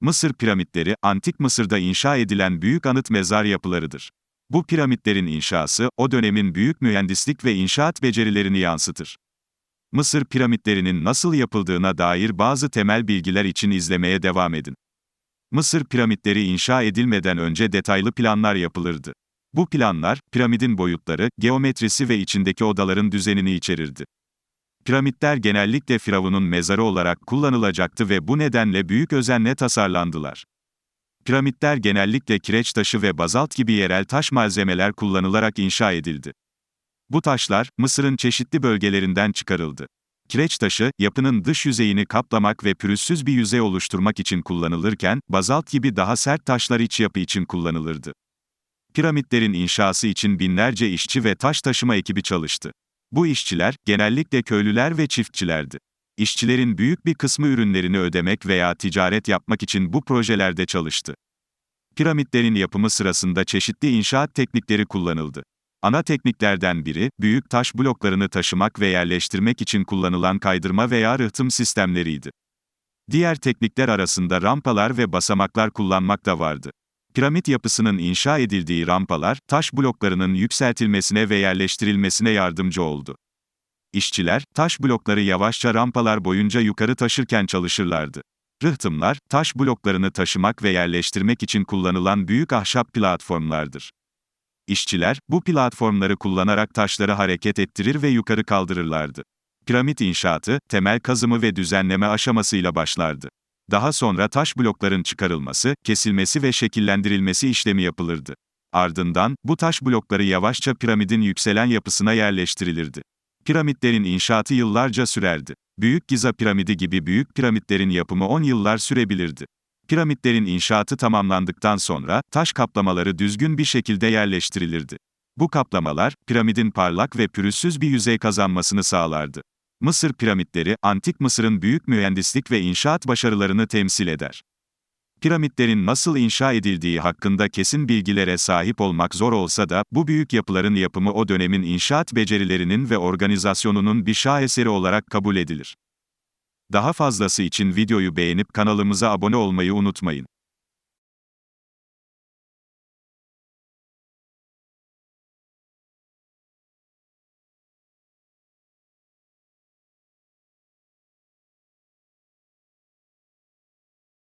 Mısır piramitleri, Antik Mısır'da inşa edilen büyük anıt mezar yapılarıdır. Bu piramitlerin inşası, o dönemin büyük mühendislik ve inşaat becerilerini yansıtır. Mısır piramitlerinin nasıl yapıldığına dair bazı temel bilgiler için izlemeye devam edin. Mısır piramitleri inşa edilmeden önce detaylı planlar yapılırdı. Bu planlar, piramidin boyutları, geometrisi ve içindeki odaların düzenini içerirdi. Piramitler genellikle Firavun'un mezarı olarak kullanılacaktı ve bu nedenle büyük özenle tasarlandılar. Piramitler genellikle kireç taşı ve bazalt gibi yerel taş malzemeler kullanılarak inşa edildi. Bu taşlar, Mısır'ın çeşitli bölgelerinden çıkarıldı. Kireç taşı, yapının dış yüzeyini kaplamak ve pürüzsüz bir yüzey oluşturmak için kullanılırken, bazalt gibi daha sert taşlar iç yapı için kullanılırdı. Piramitlerin inşası için binlerce işçi ve taş taşıma ekibi çalıştı. Bu işçiler, genellikle köylüler ve çiftçilerdi. İşçilerin büyük bir kısmı ürünlerini ödemek veya ticaret yapmak için bu projelerde çalıştı. Piramitlerin yapımı sırasında çeşitli inşaat teknikleri kullanıldı. Ana tekniklerden biri, büyük taş bloklarını taşımak ve yerleştirmek için kullanılan kaydırma veya rıhtım sistemleriydi. Diğer teknikler arasında rampalar ve basamaklar kullanmak da vardı. Piramit yapısının inşa edildiği rampalar, taş bloklarının yükseltilmesine ve yerleştirilmesine yardımcı oldu. İşçiler, taş blokları yavaşça rampalar boyunca yukarı taşırken çalışırlardı. Rıhtımlar, taş bloklarını taşımak ve yerleştirmek için kullanılan büyük ahşap platformlardır. İşçiler, bu platformları kullanarak taşları hareket ettirir ve yukarı kaldırırlardı. Piramit inşaatı, temel kazımı ve düzenleme aşamasıyla başlardı. Daha sonra taş blokların çıkarılması, kesilmesi ve şekillendirilmesi işlemi yapılırdı. Ardından, bu taş blokları yavaşça piramidin yükselen yapısına yerleştirilirdi. Piramitlerin inşaatı yıllarca sürerdi. Büyük Giza piramidi gibi büyük piramitlerin yapımı 10 yıllar sürebilirdi. Piramitlerin inşaatı tamamlandıktan sonra, taş kaplamaları düzgün bir şekilde yerleştirilirdi. Bu kaplamalar, piramidin parlak ve pürüzsüz bir yüzey kazanmasını sağlardı. Mısır piramitleri, Antik Mısır'ın büyük mühendislik ve inşaat başarılarını temsil eder. Piramitlerin nasıl inşa edildiği hakkında kesin bilgilere sahip olmak zor olsa da, bu büyük yapıların yapımı o dönemin inşaat becerilerinin ve organizasyonunun bir şaheseri olarak kabul edilir. Daha fazlası için videoyu beğenip kanalımıza abone olmayı unutmayın.